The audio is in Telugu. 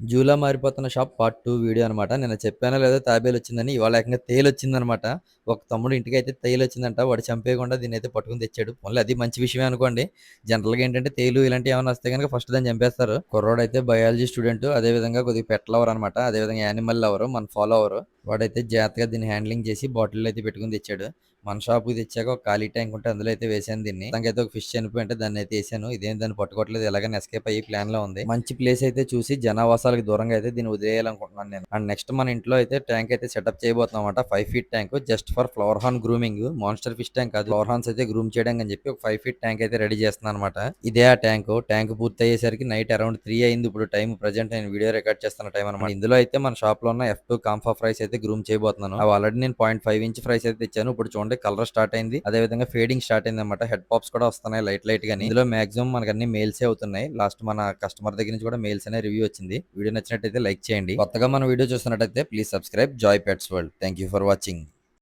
జూలా మారిపోతున్న షాప్ పార్ట్ టూ వీడియో అనమాట నేను చెప్పానో లేదో తాబేలు వచ్చిందని ఇవాళ ఏకంగా తేలు వచ్చిందనమాట ఒక తమ్ముడు ఇంటికి అయితే తేలు వచ్చిందంట వాడు చంపేయకుండా దీన్ని అయితే పట్టుకుని తెచ్చాడు. మళ్ళీ అది మంచి విషయమే అనుకోండి. జనరల్గా ఏంటంటే తేలు ఇలాంటివి ఏమైనా వస్తే కనుక ఫస్ట్ దాన్ని చంపేస్తారు. కుర్రోడు అయితే బయాలజీ స్టూడెంట్ అదే విధంగా కొద్దిగా పెట్ లవర్ అనమాట అదే విధంగా యానిమల్ లవర్ మన ఫాలో అవరు వాడైతే జాగ్రత్తగా దీన్ని హ్యాండ్లింగ్ చేసి బాటిల్ అయితే పెట్టుకుని తెచ్చాడు. మన షాప్కి తెచ్చాక ఒక ఖాళీ ట్యాంక్ ఉంటే అందులో అయితే వేసాను దీన్ని. దానికైతే ఒక ఫిష్ చనిపోయి అంటే దాన్ని అయితే వేసాను. ఇదేం దాన్ని పట్టుకోవట్లేదు ఎలాగని ఎస్కేప్ అయ్యి ప్లాన్లో ఉంది. మంచి ప్లేస్ అయితే చూసి జనావాసాలకు దూరంగా అయితే దీన్ని వదిలేయాలనుకుంటున్నాను నేను. అండ్ నెక్స్ట్ మన ఇంట్లో అయితే ట్యాంక్ అయితే సెటప్ చేయబోతున్నాం అనమాట five feet tank just for flower horn grooming. Monster fish tank కాదు. ఫ్లవర్ హార్న్స్ అయితే గ్రూమ్ చేయడానికి అని చెప్పి ఒక ఫైవ్ ఫీట్ ట్యాంక్ అయితే రెడీ చేస్తున్నాను అనమాట ఇదే ఆ ట్యాంక్. ట్యాంక్ పూర్తి అయ్యేసరికి నైట్ అరౌండ్ త్రీ అయింది. ఇప్పుడు టైం ప్రజెంట్ నేను వీడియో రికార్డ్ చేస్తున్న టైం అనమాట ఇందులో అయితే మన షాప్లో ఉన్న ఎఫ్ టూ కాంఫా ఫ్రైస్ అయితే గ్రూమ్ చేయబోతున్నాను. అవి ఆల్రెడీ నేను పాయింట్ ఫైవ్ ఇంచ్ ఫ్రైస్ అయితే తెచ్చాను. ఇప్పుడు చూడండి కలర్ స్టార్ట్ అయింది. అదే విధంగా ఫేడింగ్ స్టార్ట్ అయింది అనమాట హెడ్ పాప్స్ కూడా వస్తున్నాయి లైట్ లైట్గా ఇందులో మాక్సిమం మనకు అన్ని మెయిల్సే అవుతున్నాయి. లాస్ట్ మన కస్టమర్ దగ్గర నుంచి కూడా మెయిల్స్ అనే రివ్యూ వచ్చింది. వీడియో నచ్చినట్టయితే లైక్ చేయండి. కొత్తగా మన వీడియో చూస్తున్నట్టయితే please subscribe Joy Pets World thank you for watching